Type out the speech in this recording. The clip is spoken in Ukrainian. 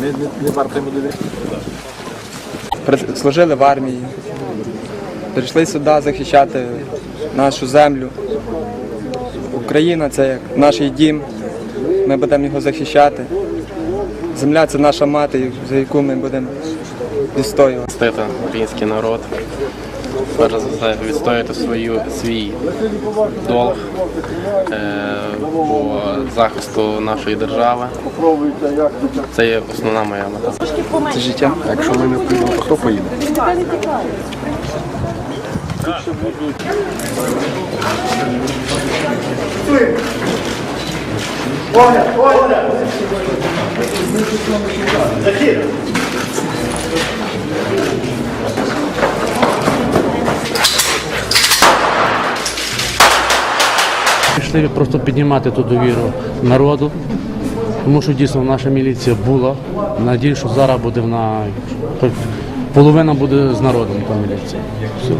Не, не, варто. Служили в армії, прийшли сюди захищати нашу землю. Україна це як наш дім, ми будемо його захищати. Земля це наша мати, за яку ми будемо відстоювати. захистити український народ, перш за все відстояти свою, свій долг е, по захисту нашої держави. Це є основна моя мета. Це життя. Якщо ми не поїдемо, то хто поїде? Пішли просто піднімати ту довіру народу, тому що дійсно наша міліція була. Надію, що зараз буде вона половина буде з народом та міліція. Все.